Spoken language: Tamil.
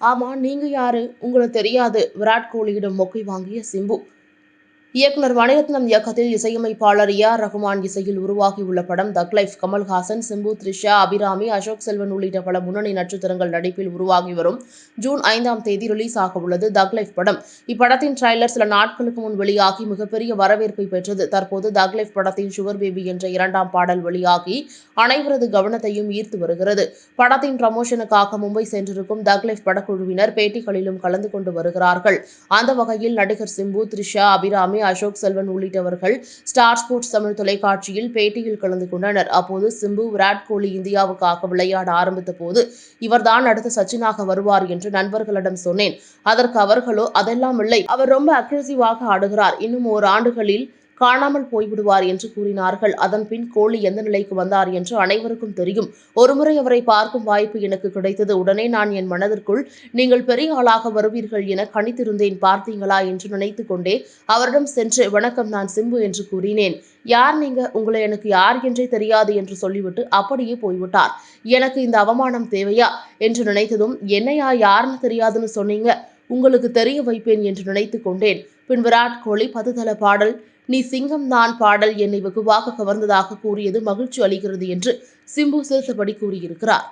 ஆமா நீங்க யாரு? உங்களுக்கு தெரியாது. விராட் கோலியிடம் மொக்கை வாங்கிய சிம்பு. இயக்குனர் மணிரத்னம் இயக்கத்தில் இசையமைப்பாளர் ஏ ஆர் ரகுமான் இசையில் உருவாகியுள்ள படம் தக் லைஃப் கமல்ஹாசன் சிம்பு த்ரிஷா அபிராமி அசோக் செல்வன் உள்ளிட்ட பல முன்னணி நட்சத்திரங்கள் நடிப்பில் உருவாகி வரும். ஜூன் ஐந்தாம் தேதி ரிலீஸ் ஆக உள்ளது தக் லைஃப் படம். இப்படத்தின் ட்ரைலர் சில நாட்களுக்கு முன் வெளியாகி மிகப்பெரிய வரவேற்பை பெற்றது. தற்போது தக் லைஃப் படத்தின் சுகர் பேபி என்ற இரண்டாம் பாடல் வெளியாகி அனைவரது கவனத்தையும் ஈர்த்து வருகிறது. படத்தின் ப்ரமோஷனுக்காக மும்பை சென்றிருக்கும் தக் லைஃப் படக்குழுவினர் பேட்டிகளிலும் கலந்து கொண்டு வருகிறார்கள். அந்த வகையில் நடிகர் சிம்பு த்ரிஷா அபிராமி அசோக் செல்வன் உள்ளிட்டவர்கள் ஸ்டார் ஸ்போர்ட்ஸ் தமிழ் தொலைக்காட்சியில் பேட்டியில் கலந்து கொண்டனர். அப்போது சிம்பு விராட் கோலி இந்தியாவுக்காக விளையாட ஆரம்பித்த போது இவர்தான் அடுத்த சச்சினாக வருவார் என்று நண்பர்களிடம் சொன்னேன். அதற்கு அவர்களோ அதெல்லாம் இல்லை. அவர் ரொம்ப அக்ரெசிவாக ஆடுகிறார். இன்னும் ஒரு ஆண்டுகளில் காணாமல் போய்விடுவார் என்று கூறினார்கள். அதன் பின் எந்த நிலைக்கு வந்தார் என்று அனைவருக்கும் தெரியும். ஒருமுறை அவரை பார்க்கும் வாய்ப்பு எனக்கு கிடைத்தது. உடனே நான் என் மனதிற்குள் நீங்கள் பெரிய ஆளாக வருவீர்கள் என கணித்திருந்தேன் பார்த்தீங்களா? என்று நினைத்துக் கொண்டே அவரிடம் சென்று வணக்கம் நான் சிம்பு என்று கூறினேன். யார் நீங்க? உங்களை எனக்கு யார் என்றே தெரியாது என்று சொல்லிவிட்டு அப்படியே போய்விட்டார். எனக்கு இந்த அவமானம் தேவையா? என்று நினைத்ததும் என்னையா? யாருன்னு தெரியாதுன்னு சொன்னீங்க. உங்களுக்கு தெரிய வைப்பேன் என்று நினைத்து கொண்டேன். பின் விராட் கோலி பதுதள பாடல் நீ சிங்கம் நான் பாடல் என்னை வெகுவாக கவர்ந்ததாக கூறியது மகிழ்ச்சி அளிக்கிறது என்று சிம்பு சிரித்தபடி கூறியிருக்கிறார்.